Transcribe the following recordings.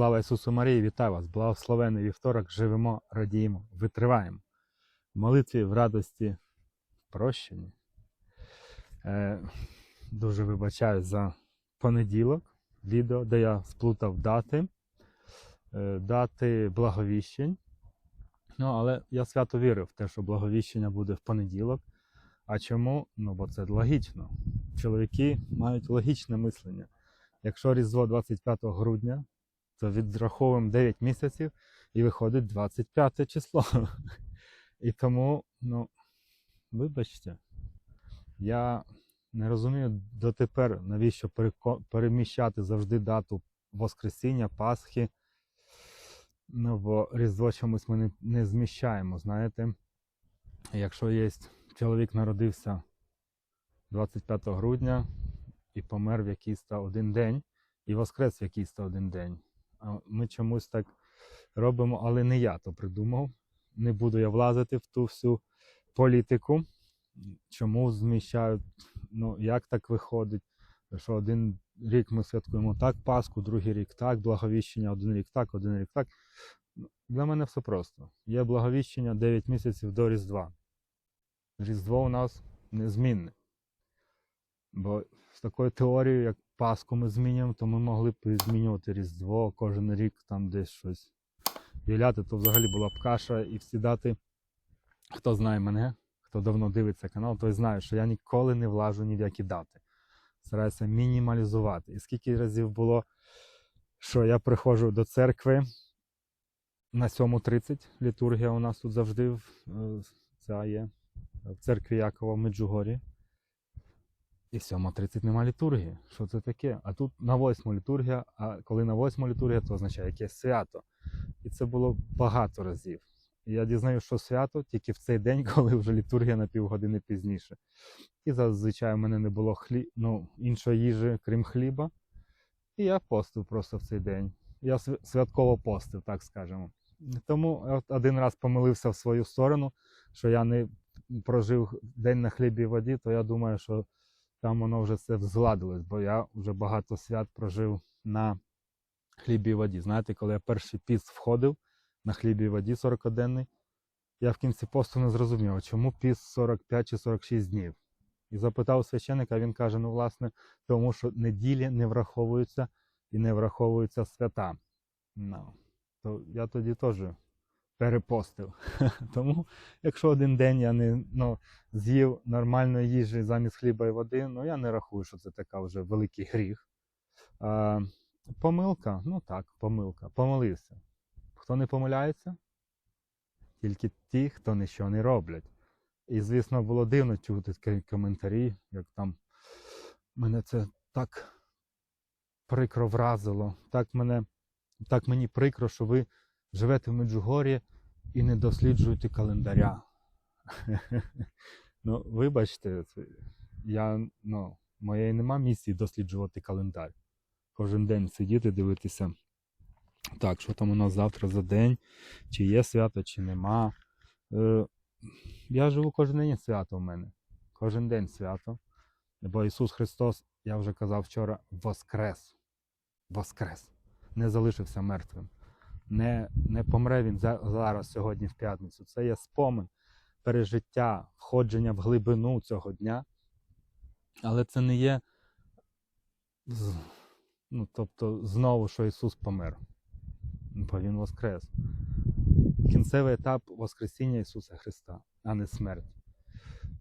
Слава Ісусу Марії, вітаю вас! Благословений вівторок, живемо, радіємо, витриваємо. В молитві, в радості, в прощенні. Е, дуже вибачаю за понеділок відео, де я сплутав дати, е, дати благовіщень. Ну, але я свято вірив в те, що благовіщення буде в понеділок. А чому? Ну, бо це логічно. Чоловіки мають логічне мислення. Якщо Різдво 25 грудня, то відраховуємо 9 місяців і виходить 25 число. І тому, ну, вибачте, я не розумію дотепер, навіщо переміщати завжди дату Воскресіння, Пасхи. Ну, бо Різдво чомусь ми не, не зміщаємо, знаєте. Якщо є чоловік народився 25 грудня і помер в якийсь один день, і воскрес в якийсь один день. Ми чомусь так робимо, але не я то придумав. Не буду я влазити в ту всю політику. Чому зміщають, ну як так виходить, що один рік ми святкуємо так Пасху, другий рік так, благовіщення, один рік так, один рік так. Ну, Для мене все просто. Є благовіщення 9 місяців до Різдва. Різдво у нас незмінне. Бо з такою теорією, як Пасху ми змінюємо, то ми могли б змінювати Різдво кожен рік там десь щось віляти, то взагалі була б каша і всі дати. Хто знає мене, хто давно дивиться канал, той знає, що я ніколи не влажу ні в які дати. Стараюся мінімалізувати. І скільки разів було, що я приходжу до церкви на 7.30, літургія у нас тут завжди в- е, ця є в церкві Якова в Меджугорі. І 7.30 нема літургії. Що це таке? А тут на 8 літургія, а коли на 8 літургія, то означає якесь свято. І це було багато разів. І я дізнаюся, що свято тільки в цей день, коли вже літургія на півгодини пізніше. І зазвичай у мене не було хлі... ну, іншої їжі, крім хліба. І я постив просто в цей день. Я святково постив, так скажемо. Тому один раз помилився в свою сторону, що я не прожив день на хлібі і воді, то я думаю, що там воно вже все згладилось, бо я вже багато свят прожив на хлібі і воді. Знаєте, коли я перший піст входив на хлібі і воді 40-денний, я в кінці посту не зрозумів, чому піст 45 чи 46 днів. І запитав священика, він каже: ну, власне, тому що неділі не враховуються і не враховуються свята. Ну, то я тоді теж перепостив. Тому, якщо один день я не ну, з'їв нормальної їжі замість хліба і води, ну я не рахую, що це така вже великий гріх. А, помилка, ну так, помилка. Помилився. Хто не помиляється? Тільки ті, хто нічого не роблять. І, звісно, було дивно чути такі коментарі, як там мене це так прикро вразило. Так, мене, так мені прикро, що ви живете в Меджугорі і не досліджуєте календаря. ну, вибачте, я, ну, моєї нема місії досліджувати календар. Кожен день сидіти, дивитися. Так, що там у нас завтра за день, чи є свято, чи нема. Е, я живу кожен день свято в мене. Кожен день свято. Бо Ісус Христос, я вже казав вчора, воскрес. Воскрес. Не залишився мертвим. Не, не помре він зараз, сьогодні, в п'ятницю. Це є спомин, пережиття, входження в глибину цього дня. Але це не є, ну, тобто, знову, що Ісус помер. Бо Він воскрес. Кінцевий етап Воскресіння Ісуса Христа, а не смерть.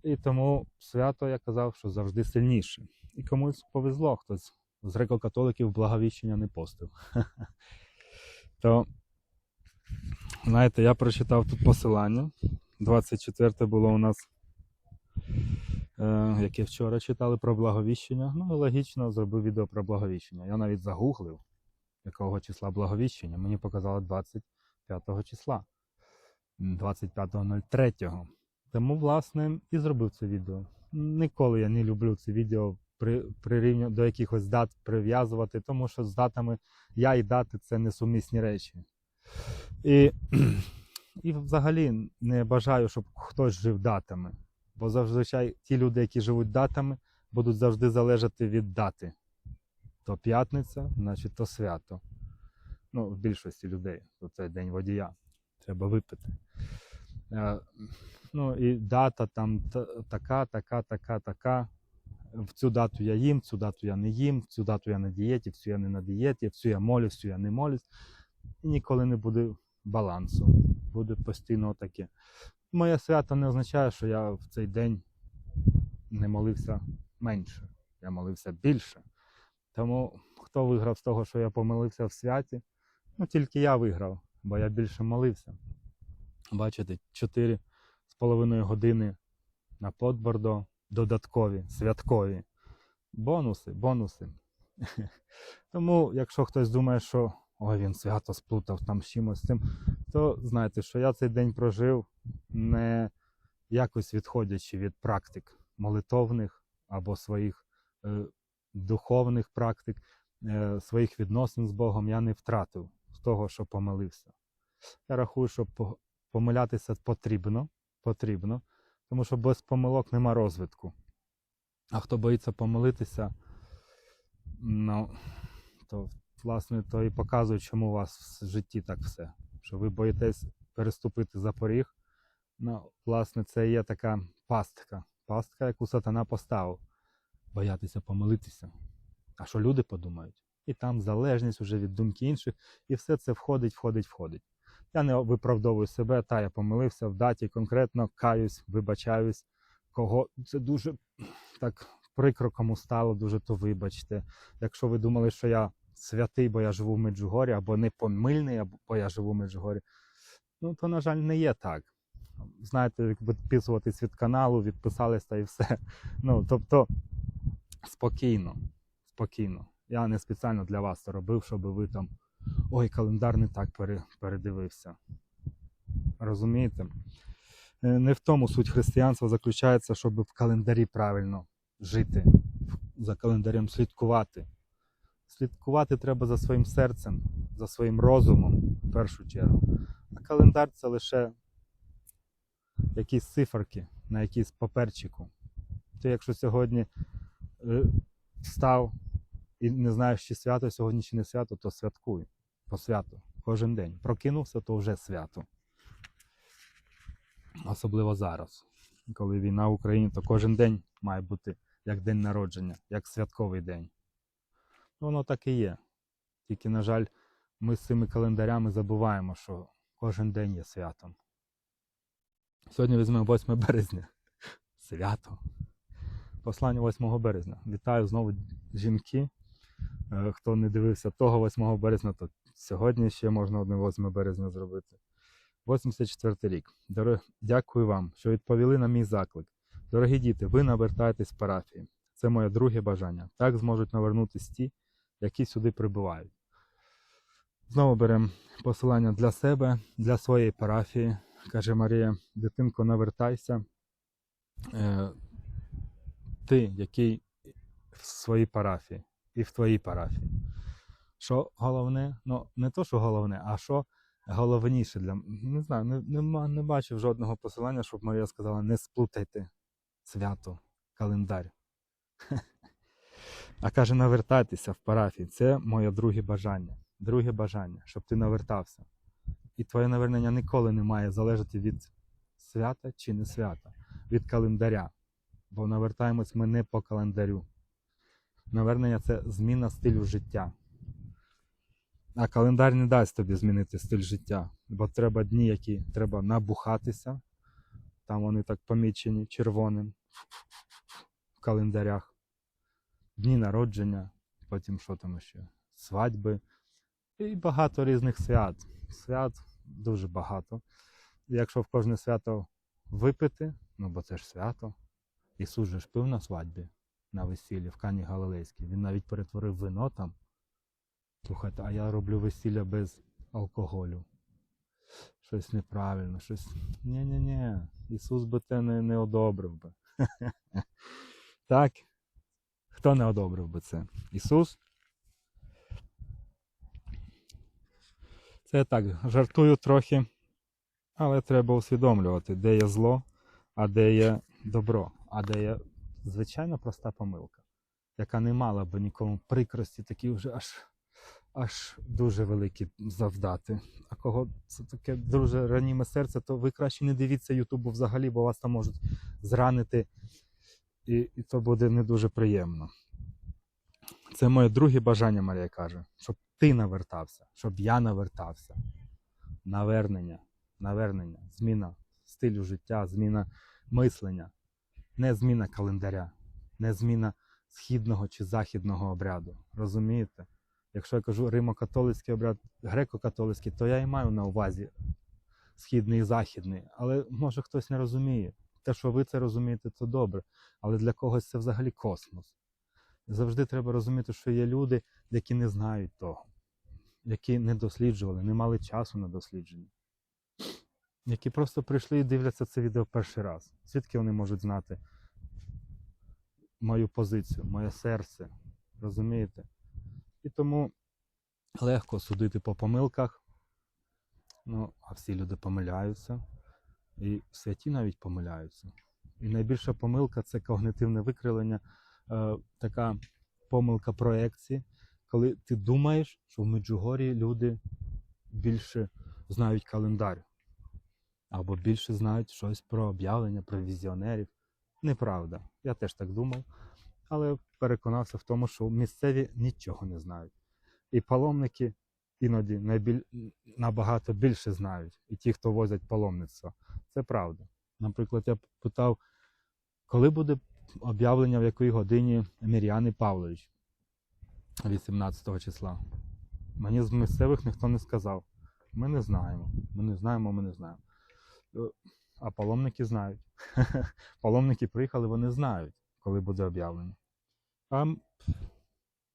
І тому свято, я казав, що завжди сильніше. І комусь повезло, хтось з греко-католиків благовіщення не постив. То, знаєте, я прочитав тут посилання. 24 було у нас, е, яке вчора читали про благовіщення. Ну, логічно зробив відео про благовіщення. Я навіть загуглив, якого числа благовіщення. Мені показало 25 числа. 25.03. Тому, власне, і зробив це відео. Ніколи я не люблю це відео при, прирівню до якихось дат прив'язувати, тому що з датами я і дати це несумісні речі. І, і взагалі не бажаю, щоб хтось жив датами. Бо зазвичай ті люди, які живуть датами, будуть завжди залежати від дати. То п'ятниця, значить то свято. Ну, в більшості людей. то Це день водія. Треба випити. Е, ну і дата там така, така, така, така. В цю дату я їм, в цю дату я не їм, в цю дату я на дієті, в цю я не на дієті, в цю я молюсь, в цю я не молюсь. І ніколи не буде балансу. Буде постійно таке. Моє свято не означає, що я в цей день не молився менше. Я молився більше. Тому хто виграв з того, що я помилився в святі? Ну тільки я виграв, бо я більше молився. Бачите, 4 з половиною години на подбордо, додаткові, святкові. Бонуси, бонуси. Тому, якщо хтось думає, що ой, він свято сплутав там з чимось цим, то знайте, що я цей день прожив не якось відходячи від практик молитовних або своїх е, духовних практик, е, своїх відносин з Богом я не втратив з того, що помилився. Я рахую, що помилятися потрібно, потрібно, тому що без помилок нема розвитку. А хто боїться помилитися, ну, то власне то і показує, чому у вас в житті так все. Що ви боїтесь переступити за поріг. Ну, власне, це є така пастка. Пастка, яку сатана поставив. Боятися помилитися. А що люди подумають? І там залежність вже від думки інших, і все це входить, входить, входить. Я не виправдовую себе, та я помилився в даті, конкретно каюсь, вибачаюсь. Кого це дуже так прикро кому стало, дуже то вибачте. Якщо ви думали, що я святий, бо я живу в Меджугорі, або непомильний, або бо я живу в Меджугорі, ну то, на жаль, не є так. Знаєте, як відписуватись від каналу, відписались та і все. Ну, тобто, спокійно, спокійно. Я не спеціально для вас це робив, щоб ви там. Ой, календар не так передивився. Розумієте? Е, Не в тому суть християнства заключається, щоб в календарі правильно жити, за календарем слідкувати. Слідкувати треба за своїм серцем, за своїм розумом, в першу чергу. А календар це лише якісь циферки на якійсь паперчику. Ти, якщо сьогодні е, встав і не знаєш, чи свято сьогодні, чи не свято, то святкуй по святу кожен день. Прокинувся, то вже свято. Особливо зараз. Коли війна в Україні, то кожен день має бути як день народження, як святковий день. Воно так і є. Тільки, на жаль, ми з цими календарями забуваємо, що кожен день є святом. Сьогодні візьмемо 8 березня. Свято. Послання 8 березня. Вітаю знову жінки. Е, Хто не дивився того 8 березня, то сьогодні ще можна одне 8 березня зробити. 84 рік. Дорог... Дякую вам, що відповіли на мій заклик. Дорогі діти, ви навертаєтесь в парафії. Це моє друге бажання. Так зможуть навернутися ті, які сюди прибувають. Знову беремо посилання для себе, для своєї парафії. Каже Марія, дитинко, навертайся. Е, ти, який в своїй парафії і в твоїй парафії. Що головне? Ну, не то, що головне, а що головніше для не знаю, не, нема, не бачив жодного посилання, щоб Марія сказала, не сплутайте свято, календар. А каже, навертайтеся в парафії. Це моє друге бажання. Друге бажання, щоб ти навертався. І твоє навернення ніколи не має залежати від свята чи не свята, від календаря. Бо навертаємось ми не по календарю. Навернення це зміна стилю життя. А календар не дасть тобі змінити стиль життя, бо треба дні, які треба набухатися. Там вони так помічені червоним в календарях. Дні народження, потім що там ще? Свадьби. І багато різних свят. Свят дуже багато. Якщо в кожне свято випити, ну бо це ж свято. Ісус же ж пив на свадьбі, на весіллі в Кані Галилейській. Він навіть перетворив вино там. Слухайте, а я роблю весілля без алкоголю. Щось неправильно, щось. Ні-ні-ні. Ісус би те не, не одобрив би. так? Хто не одобрив би це? Ісус? Це я так жартую трохи, але треба усвідомлювати, де є зло, а де є добро, а де є звичайно проста помилка, яка не мала би нікому прикрості, такі вже аж аж дуже великі завдати. А кого це таке дуже раніме серце, то ви краще не дивіться Ютубу взагалі, бо вас там можуть зранити, і, і то буде не дуже приємно. Це моє друге бажання, Марія каже, щоб ти навертався, щоб я навертався. Навернення, навернення, зміна стилю життя, зміна мислення, не зміна календаря, не зміна східного чи західного обряду. Розумієте? Якщо я кажу римо-католицький обряд, греко-католицький, то я і маю на увазі східний і західний. Але може хтось не розуміє. Те, що ви це розумієте, то добре. Але для когось це взагалі космос. Завжди треба розуміти, що є люди, які не знають того, які не досліджували, не мали часу на дослідження, які просто прийшли і дивляться це відео перший раз. Звідки вони можуть знати мою позицію, моє серце? Розумієте? І тому легко судити по помилках. Ну, а всі люди помиляються. І святі навіть помиляються. І найбільша помилка це когнитивне викривлення, е, така помилка проекції, коли ти думаєш, що в Меджугорі люди більше знають календар, або більше знають щось про об'явлення, про візіонерів. Неправда. Я теж так думав, але переконався в тому, що місцеві нічого не знають. І паломники іноді найбіль... набагато більше знають, і ті, хто возять паломництво. Це правда. Наприклад, я питав, коли буде об'явлення в якій годині Мір'яни Павлович 18 числа. Мені з місцевих ніхто не сказав. Ми не знаємо. Ми не знаємо, ми не знаємо. Е, А паломники знають. Паломники приїхали, вони знають, коли буде об'явлення. А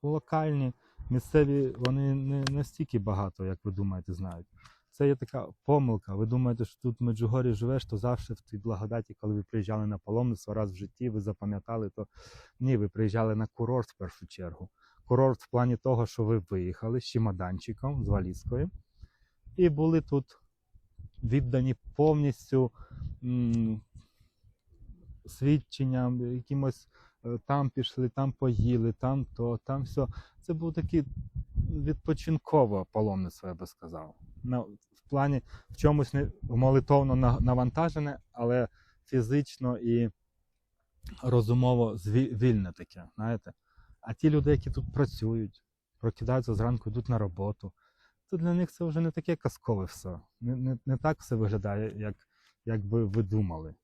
локальні, місцеві, вони не настільки багато, як ви думаєте, знають. Це є така помилка. Ви думаєте, що тут в Меджугорі живеш, то завжди в тій благодаті, коли ви приїжджали на паломництво раз в житті, ви запам'ятали, то ні, ви приїжджали на курорт в першу чергу. Курорт в плані того, що ви виїхали з чемоданчиком, з валізкою, і були тут віддані повністю свідченням, якимось е, там пішли, там поїли, там то, там все. Це був такий відпочинкове паломництво, я би сказав. В плані в чомусь не молитовно навантажене, але фізично і розумово вільне таке, знаєте. А ті люди, які тут працюють, прокидаються зранку, йдуть на роботу, то для них це вже не таке казкове все. Не, не, не так все виглядає, як, як би ви думали.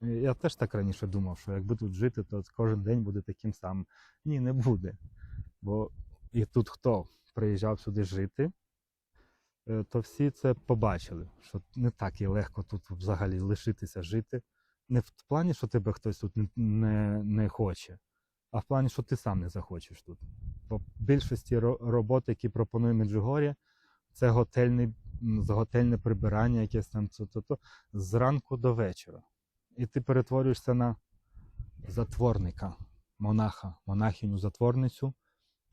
Я теж так раніше думав, що якби тут жити, то кожен день буде таким самим. Ні, не буде. Бо і тут хто приїжджав сюди жити, е, то всі це побачили, що не так і легко тут взагалі лишитися жити. Не в плані, що тебе хтось тут не, не, не хоче, а в плані, що ти сам не захочеш тут. В більшості ро- робот, які пропонує Меджугор'я, це готельний, готельне прибирання, якесь там то, то, до вечора. І ти перетворюєшся на затворника, монаха, монахиню затворницю,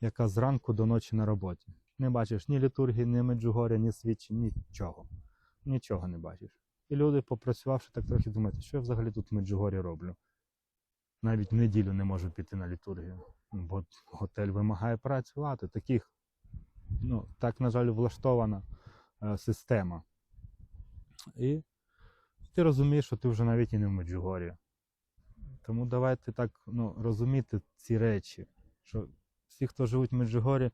яка зранку до ночі на роботі. Не бачиш ні літургії, ні Меджугоря, ні свідчень, нічого. Нічого не бачиш. І люди, попрацювавши так трохи, думають, що я взагалі тут в Меджугорі роблю. Навіть в неділю не можу піти на літургію, бо готель вимагає працювати. Таких, ну, так, на жаль, влаштована е, система. І ти розумієш, що ти вже навіть і не в Меджугорі. Тому давайте так ну, розуміти ці речі, що всі, хто живуть в Меджугорі, е,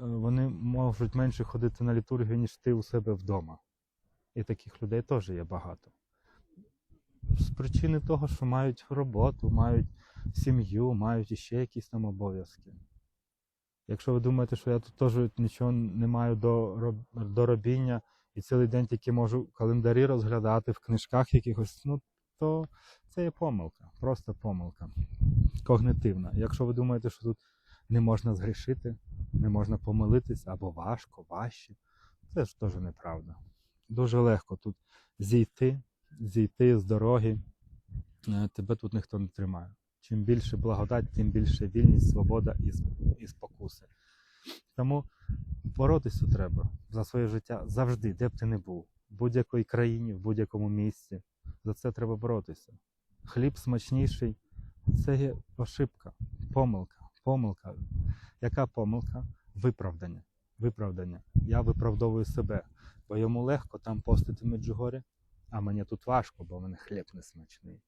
вони можуть менше ходити на літургію, ніж ти у себе вдома. І таких людей теж є багато. З причини того, що мають роботу, мають сім'ю, мають іще якісь там обов'язки. Якщо ви думаєте, що я тут теж нічого не маю до, роб- до робіння і цілий день тільки можу календарі розглядати в книжках якихось, ну то це є помилка, просто помилка. Когнитивна. Якщо ви думаєте, що тут не можна згрішити, не можна помилитися або важко, важче, це ж теж неправда. Дуже легко тут зійти, зійти з дороги, е, тебе тут ніхто не тримає. Чим більше благодать, тим більше вільність, свобода і, спокуси. Тому боротися треба за своє життя завжди, де б ти не був, в будь-якій країні, в будь-якому місці. За це треба боротися. Хліб смачніший це є ошибка, помилка. Помилка. Яка помилка? виправдання. Виправдання. Я виправдовую себе, бо йому легко там постити Меджугорі, а мені тут важко, бо в мене хліб не смачний.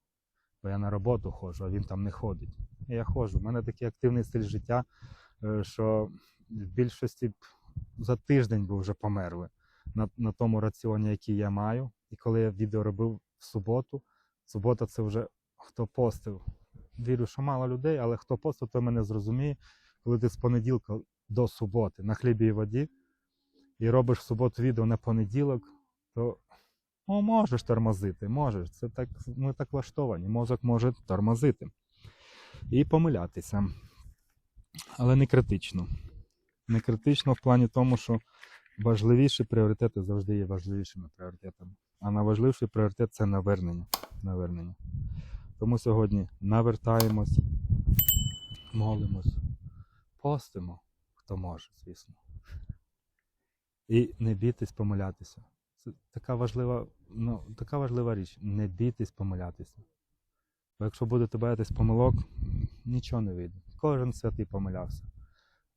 Бо я на роботу ходжу, а він там не ходить. Я ходжу. У мене такий активний стиль життя, е, що в більшості за тиждень би вже померли на, на тому раціоні, який я маю. І коли я відео робив в суботу, субота це вже хто постив. Вірю, що мало людей, але хто постив, той мене зрозуміє, коли ти з понеділка до суботи на хлібі і воді і робиш в суботу відео на понеділок, то ну, можеш тормозити, можеш. Це так, ми так влаштовані. Мозок може тормозити і помилятися. Але не критично. Не критично в плані тому, що важливіші пріоритети завжди є важливішими пріоритетами. А найважливіший пріоритет це навернення. навернення. Тому сьогодні навертаємось, молимось, постимо, хто може, звісно. І не бійтесь помилятися. Це така важлива, ну, така важлива річ. Не бійтесь помилятися. Бо якщо будете боятись помилок, нічого не вийде. Кожен святий помилявся.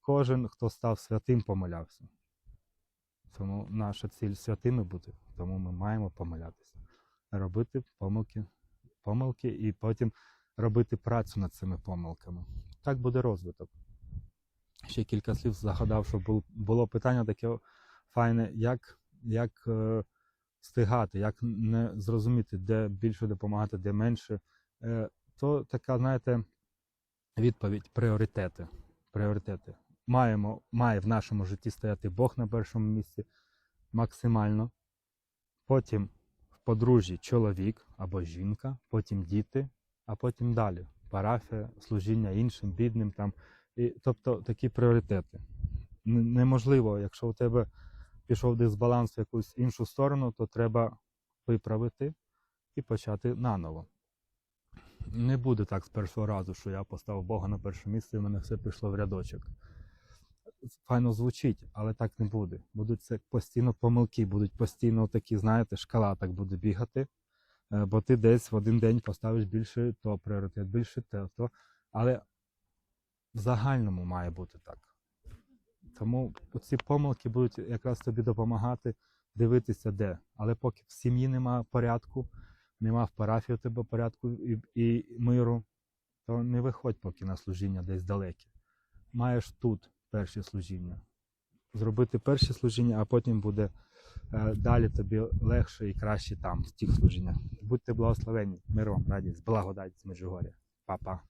Кожен, хто став святим, помилявся. Тому наша ціль святими бути, тому ми маємо помилятися. Робити помилки, помилки і потім робити працю над цими помилками. Так буде розвиток. Ще кілька слів загадав, що було питання таке файне, як, як е, встигати, як не зрозуміти, де більше допомагати, де менше. Е, то така, знаєте, відповідь пріоритети. пріоритети. Маємо, має в нашому житті стояти Бог на першому місці максимально. Потім в подружжі чоловік або жінка, потім діти, а потім далі. Парафія, служіння іншим, бідним там. І, тобто такі пріоритети. Неможливо, якщо у тебе пішов дисбаланс в якусь іншу сторону, то треба виправити і почати наново. Не буде так з першого разу, що я поставив Бога на перше місце і в мене все пішло в рядочок. Файно звучить, але так не буде. Будуть це постійно помилки, будуть постійно такі, знаєте, шкала так буде бігати. Е, Бо ти десь в один день поставиш більше то пріоритет, більше те, то. Але в загальному має бути так. Тому ці помилки будуть якраз тобі допомагати дивитися де. Але поки в сім'ї немає порядку, нема в парафії у тебе порядку і, і миру, то не виходь поки на служіння десь далеке. Маєш тут перші служіння. Зробити перші служіння, а потім буде е, далі тобі легше і краще там, в тих служіннях. Будьте благословені, миром, радість, благодать з. Па-па.